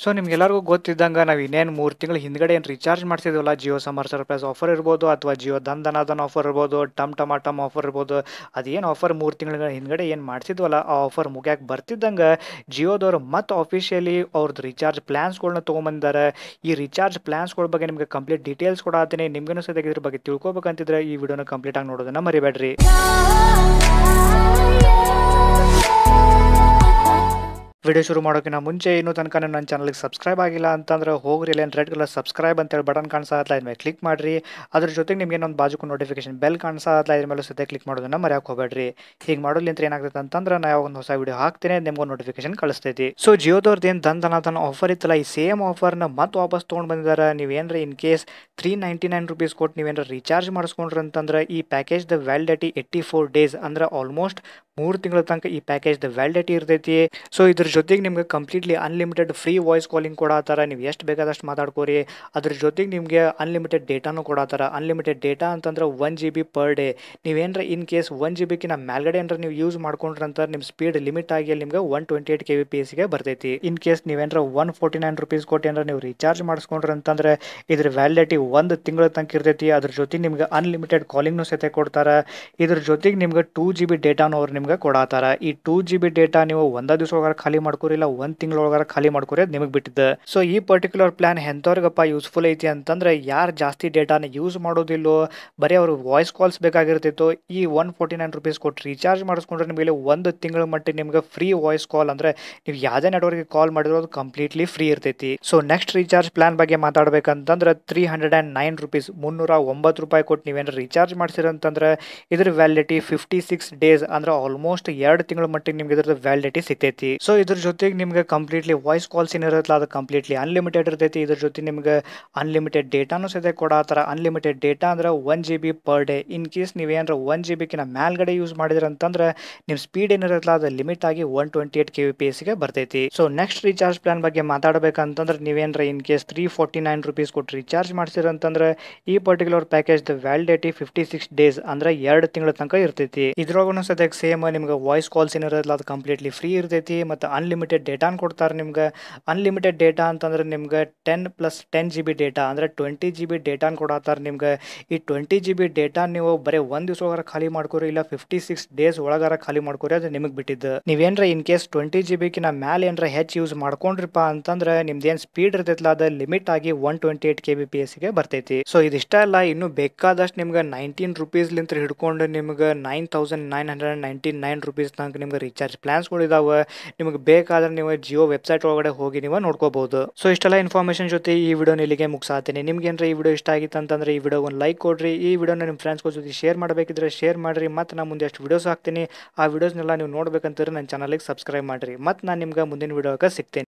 So ನಿಮ್ಗೆಲ್ಲರಿಗೂ ಗೊತ್ತಿದ್ದಂಗೆ ನಾವು ಇನ್ನೇನು ಮೂರು ತಿಂಗಳು ಹಿಂದ್ಗಡೆ ಏನು ರಿಚಾರ್ಜ್ ಮಾಡ್ತಿದ್ವಲ್ಲ ಜಿಯೋ ಸಮರ್ ಸರ್ಪ್ರೈಸ್ ಆಫರ್ ಇರ್ಬೋದು, ಅಥವಾ ಜಿಯೋ ದನ್ ದನ ಅದನ್ನು ಆಫರ್ ಇರ್ಬೋದು ಟಮ್ ಟಮಾಟಮ್ ಆಫರ್ ಇರ್ಬೋದು, ಅದೇನು ಆಫರ್ ಮೂರು ತಿಂಗಳ ಹಿಂದ್ಗಡೆ ಏನು ಮಾಡ್ತಿದ್ವಲ್ಲ ಆ ಆಫರ್ ಮುಗ್ಯಾಕೆ ಬರ್ತಿದ್ದಂಗೆ ಜಿಯೋದವರು ಮತ್ತೆ ಆಫೀಷಿಯಲಿ ಅವ್ರದ್ದು ರಿಚಾರ್ಜ್ ಪ್ಲ್ಯಾನ್ಸ್ಗಳನ್ನ ತೊಗೊಂಬಂದಿದ್ದಾರೆ ಈ ರಿಚಾರ್ಜ್ ಪ್ಲ್ಯಾನ್ಸ್ಗಳ ಬಗ್ಗೆ ನಿಮಗೆ ಕಂಪ್ಲೀಟ್ ಡೀಟೇಲ್ಸ್ ಕೊಡತ್ತೀನಿ ನಿಮ್ಗೇನು ಸಹ ಇದ್ರ ಬಗ್ಗೆ ತಿಳ್ಕೊಬೇಕಂತಿದ್ರೆ ಈ ವಿಡಿಯೋನ ಕಂಪ್ಲೀಟಾಗಿ ನೋಡೋದನ್ನ ಮರಿಬೇಡ್ರಿ. ವಿಡಿಯೋ ಶುರು ಮಾಡೋಕ್ಕಿಂತ ಮುಂಚೆ ಇನ್ನೂ ತನಕ ನನ್ನ ಚಾನಲ್ಗೆ ಸಬ್ಸ್ಕ್ರೈಬ್ ಆಗಿಲ್ಲ ಅಂತಂದ್ರೆ ಹೋಗ್ರಿ ಇಲ್ಲ ರೆಡ್ ಕಲರ್ ಸಬ್ಸ್ಕ್ರೈಬ್ ಅಂತೇಳಿ ಬಟನ್ ಕಾಣಿಸ್ತಾ ಇದ್ದ ಮೇಲೆ ಕ್ಲಿಕ್ ಮಾಡಿರಿ. ಅದ್ರ ಜೊತೆಗೆ ನಿಮಗೆ ಇನ್ನೊಂದು ಬಾಜುಕು ನೋಟಿಫಿಕೇಶನ್ ಬೆಲ್ ಕಾಣಿಸ್ತಾ ಇದ್ರ ಮೇಲೆ ಸದ್ಯ ಕ್ಲಿಕ್ ಮಾಡೋದನ್ನ ಮರ್ಯಾಕೆ ಹೋಗ್ಬೇಡ್ರಿ. ಹೀಗೆ ಮಾಡೋದ್ಲಿಂತ ಏನಾಗುತ್ತೆ ಅಂತಂದ್ರೆ ನಾ ಒಂದು ಹೊಸ ವಿಡಿಯೋ ಹಾಕ್ತೇನೆ, ನಿಮ್ಗೆ ನೋಟಿಫಿಕೇಶನ್ ಕಳಿಸ್ತೈತಿ. ಸೊ ಜಿಯೋದವ್ರದ್ದು ಏನು ಧನ್ ಧನ ಧನ ಆಫರ್ ಇತ್ತಲ್ಲ, ಈ ಸೇಮ್ ಆಫರ್ನ ಮತ್ತೆ ವಾಪಸ್ ತೊಗೊಂಡು ಬಂದಿದ್ದಾರೆ ನೀವೇನ್ರ in case three ninety nine rupees ಕೊಟ್ಟು ನೀವೇನಾರ ರೀಚಾರ್ಜ್ ಮಾಡಿಸ್ಕೊಂಡ್ರಿ ಅಂತಂದ್ರೆ ಈ the validity eighty four days ಅಂದ್ರೆ ಆಲ್ಮೋಸ್ಟ್ ಮೂರು ತಿಂಗಳ ತನಕ ಈ ಪ್ಯಾಕೇಜ್ದ ವ್ಯಾಲಿಡಿಟಿ ಇರ್ತೈತಿ. ಸೊ ಇದ್ರ ಜೊತೆಗೆ ನಿಮ್ಗೆ completely unlimited free voice calling ಕೊಡತ್ತಾರ ನೀವು ಎಷ್ಟು ಬೇಕಾದಷ್ಟು ಮಾತಾಡ್ಕೋರಿ. ಅದ್ರ ಜೊತೆಗೆ ನಿಮಗೆ ಅನ್ಲಿಮಿಟೆಡ್ ಡೇಟಾನು ಕೊಡತ್ತಾರ ಅನ್ಲಿಮಿಟೆಡ್ ಡೇಟಾ ಅಂತಂದ್ರೆ one G B per day ನೀವೇನರ in case one G ಬಿಕಿನ ಮ್ಯಾಲ್ಗಡೆ ಏನಾರ ನೀವು ಯೂಸ್ ಮಾಡ್ಕೊಂಡ್ರೆ ಅಂತ ನಿಮ್ಮ ಸ್ಪೀಡ್ ಲಿಮಿಟ್ ಆಗಿ ನಿಮಗೆ ನಿಮ್ಗೆ one twenty eight K B P ಎಸ್ಗೆ ಬರ್ತೈತಿ. ಇನ್ ಕೇಸ್ ನೀವೇನರ ಒನ್ ಫೋರ್ಟಿ ನೈನ್ ರುಪೀಸ್ ಕೊಟ್ಟು ಏನಾರ ನೀವು ರೀಚಾರ್ಜ್ ಮಾಡಿಸ್ಕೊಂಡ್ರೆ ಅಂತಂದ್ರೆ ಇದ್ರ ವ್ಯಾಲಿಡಿಟಿ ಒಂದು ತಿಂಗಳ ತನಕ ಇರ್ತೈತಿ. ಅದ್ರ ಜೊತೆಗೆ ನಿಮ್ಗೆ ಅನ್ಲಿಮಿಟೆಡ್ ಕಾಲಿಂಗ್ನು ಸಹಿತ ಕೊಡ್ತಾರೆ. ಇದ್ರ ಜೊತೆಗೆ ನಿಮ್ಗೆ ಟೂ ಜಿ ಬಿ ಡೇಟಾನು ಅವ್ರು ನಿಮ್ಗೆ ಕೊಡತ್ತಾರ ಈ ಟೂ ಜಿ ಬಿ ಡೇಟಾ ನೀವು ಒಂದ ದಿವಸ ಒಳಗಾರ ಖಾಲಿ ಮಾಡ್ಕೋರಿಲ್ಲ ಒಂದ್ ತಿಂಗಳೊಳಗಾರ ಖಾಲಿ ಮಾಡ್ಕೋರಿ ಅದು ನಿಮಗೆ ಬಿಟ್ಟಿದ್ದ. ಸೊ ಈ ಪರ್ಟಿಕ್ಯುಲರ್ ಪ್ಲಾನ್ ಎಂಥವ್ರಿಗಪ್ಪ ಯೂಸ್ಫುಲ್ ಐತಿ ಅಂತಂದ್ರೆ ಯಾರು ಜಾಸ್ತಿ ಡೇಟಾನ ಯೂಸ್ ಮಾಡೋದಿಲ್ಲೋ, ಬರೀ ಅವ್ರ ವಾಯ್ಸ್ ಕಾಲ್ಸ್ ಬೇಕಾಗಿರ್ತಿತ್ತು, ಈ ಒನ್ ಫೋರ್ಟಿ ನೈನ್ ರುಪೀಸ್ ಕೊಟ್ಟು ರೀಚಾರ್ಜ್ ಮಾಡಿಸ್ಕೊಂಡ್ರೆ ನಿಮಗೆ ಒಂದು ತಿಂಗಳ ಮಟ್ಟಿಗೆ ನಿಮ್ಗೆ ಫ್ರೀ ವಾಯ್ಸ್ ಕಾಲ್ ಅಂದ್ರೆ ನೀವು ಯಾವುದೇ ನೆಟ್ವರ್ಕ್ಗೆ ಕಾಲ್ ಮಾಡಿದ್ರು ಅದು ಕಂಪ್ಲೀಟ್ಲಿ ಫ್ರೀ ಇರ್ತೈತಿ. ಸೊ ನೆಕ್ಸ್ಟ್ ರೀಚಾರ್ಜ್ ಪ್ಲಾನ್ ಬಗ್ಗೆ ಮಾತಾಡ್ಬೇಕಂತಂದ್ರೆ three hundred and nine rupees ಮುನ್ನೂರ ಒಂಬತ್ತು ರೂಪಾಯಿ ಕೊಟ್ಟು ನೀವೇನು ರೀಚಾರ್ಜ್ ಮಾಡ್ಸಿರಂತಂದ್ರೆ ಇದ್ರ ವ್ಯಾಲಿಡಿಟಿ ಫಿಫ್ಟಿ ಸಿಕ್ಸ್ ಡೇಸ್ ಅಂದ್ರೆ ಆಲ್ಮೋಸ್ಟ್ ಎರಡು ತಿಂಗಳ ಮಟ್ಟಿಗೆ ನಿಮ್ಗೆ ಇದ್ರದ್ದು ವ್ಯಾಲಿಡಿಟಿ ಸಿಗ್ತೈತಿ. ಸೊ ಇದ್ರ ಜೊತೆಗೆ ನಿಮ್ಗೆ ಕಂಪ್ಲೀಟ್ಲಿ ವಾಯ್ಸ್ ಕಾಲ್ಸ್ ಏನಿರುತ್ತಲ್ಲ ಅದು ಕಂಪ್ಲೀಟ್ಲಿ ಅನ್ಲಿಮಿಟೆಡ್ ಇರ್ತೈತಿ. ಇದ್ರ ಜೊತೆ ನಿಮ್ಗೆ ಅನ್ಲಿಮಿಟೆಡ್ ಡೇಟಾನು ಸಹಿತ ಕೊಡತ್ತಾರ ಅನ್ಲಿಮಿಟೆಡ್ ಡೇಟಾ ಅಂದ್ರೆ one G B per day in case ನೀವೇನಾರ one G ಬಿಕಿನ ಮೇಲ್ಗಡೆ ಯೂಸ್ ಮಾಡಿದ್ರ ಅಂತಂದ್ರೆ ನಿಮ್ಮ ಸ್ಪೀಡ್ ಏನಿರತ್ತಲ್ಲ ಅದು ಲಿಮಿಟ್ ಆಗಿ one twenty eight K B P ಎಸ್ಗೆ ಬರ್ತೈತಿ. ಸೊ ನೆಕ್ಸ್ಟ್ ರೀಚಾರ್ಜ್ ಪ್ಲಾನ್ ಬಗ್ಗೆ ಮಾತಾಡಬೇಕಂತಂದ್ರೆ ನೀವೇನಾರ in case three forty nine rupees ಕೊಟ್ಟು ರೀಚಾರ್ಜ್ ಮಾಡ್ಸಿರಂತಂದ್ರೆ ಈ particular package validity fifty six days ಅಂದ್ರೆ ಎರಡು ತಿಂಗಳ ತನಕ ಇರ್ತೈತಿ. ಇದ್ರೊಳಗೂ ಸದ್ಯಕ್ಕೆ ಸೇಮ್ ನಿಮ್ಗೆ ವಾಯ್ಸ್ ಕಾಲ್ಸ್ ಏನಿರೋದಿಲ್ಲ ಅದು ಕಂಪ್ಲೀಟ್ಲಿ ಫ್ರೀ ಇರ್ತೈತಿ ಮತ್ತು ಅನ್ಲಿಮಿಟೆಡ್ ಡೇಟಾನ್ ಕೊಡ್ತಾರೆ ನಿಮ್ಗೆ. ಅನ್ಲಿಮಿಟೆಡ್ ಡೇಟಾ ಅಂತಂದ್ರೆ ನಿಮ್ಗೆ ten plus ten G B data ಅಂದರೆ ಟ್ವೆಂಟಿ ಜಿ ಬಿ ಡೇಟಾನ್ ಕೊಡತ್ತಾರೆ ನಿಮ್ಗೆ. ಈ ಟ್ವೆಂಟಿ ಜಿ ಬಿ ಡೇಟಾ ನೀವು ಬರೀ ಒಂದು ದಿವಸ ಖಾಲಿ ಮಾಡ್ಕೋರಿ, ಇಲ್ಲ ಫಿಫ್ಟಿ ಸಿಕ್ಸ್ ಡೇಸ್ ಒಳಗಾರ ಖಾಲಿ ಮಾಡ್ಕೋರಿ, ಅದು ನಿಮಗೆ ಬಿಟ್ಟಿದ್ದು. ನೀವೇನ್ರ ಇನ್ ಕೇಸ್ ಟ್ವೆಂಟಿ ಜಿ ಬಿಕಿನ ಮ್ಯಾಲೆ ಏನರ ಹೆಚ್ಚು ಯೂಸ್ ಮಾಡ್ಕೊಂಡ್ರಿಪ್ಪ ಅಂತಂದ್ರೆ ನಿಮ್ದೇನು ಸ್ಪೀಡ್ ಇರ್ತೈತಲ್ಲ ಅದು ಲಿಮಿಟ್ ಆಗಿ one twenty eight K B P ಎಸ್ಗೆ ಬರ್ತೈತಿ. ಸೊ ಇದಿಷ್ಟ ಅಲ್ಲ, ಇನ್ನು ಬೇಕಾದಷ್ಟು ನಿಮ್ಗೆ ನೈನ್ಟೀನ್ ರುಪೀಸ್ಲಿಂತ ಹಿಡ್ಕೊಂಡು ನಿಮ್ಗೆ nine thousand nine hundred ninety nine rupees ತನಕ ನಿಮ್ಗೆ ರೀಚಾರ್ಜ್ ಪ್ಲಾನ್ಸ್ಗಳು ಇದಾವೆ. ನಿಮಗೆ ಬೇಕಾದ್ರೆ ನೀವು ಜಿಯೋ ವೆಬ್ಸೈಟ್ ಒಳಗಡೆ ಹೋಗಿ ನೀವು ನೋಡ್ಕೋಬಹುದು ಸೊ ಇಷ್ಟೆಲ್ಲ ಇನ್ಫಾರ್ಮೇಷನ್ ಜೊತೆ ಈ ವಿಡಿಯೋನ ಇಲ್ಲಿಗೆ ಮುಗಿಸಾತೀನಿ. ನಿಮ್ಗೆ ಏನಾರ ಈ ವಿಡಿಯೋ ಇಷ್ಟ ಆಗಿತ್ತು ಅಂತಂದ್ರೆ ಈ ವಿಡಿಯೋ ಒಂದು ಲೈಕ್ ಕೊಡ್ರಿ. ಈ ವಿಡಿಯೋನ ನಿಮ್ಮ ಫ್ರೆಂಡ್ಸ್ಗಳ ಜೊತೆ ಶೇರ್ ಮಾಡಬೇಕಿದ್ರೆ ಶೇರ್ ಮಾಡಿರಿ. ಮತ್ತು ನಾನು ಮುಂದೆ ಎಷ್ಟು ವಿಡಿಯೋಸ್ ಹಾಕ್ತೀನಿ. ಆ ವಿಡಿಯೋಸ್ನೆಲ್ಲ ನೀವು ನೋಡ್ಬೇಕಂತಂದ್ರೆ ನನ್ನ ಚಾನಲ್ಗೆ ಸಬ್ಸ್ಕ್ರೈಬ್ ಮಾಡಿರಿ. ಮತ್ತು ನಾನು ನಿಮ್ಗೆ ಮುಂದಿನ ವಿಡಿಯೋಗೆ ಸಿಗ್ತೇನೆ.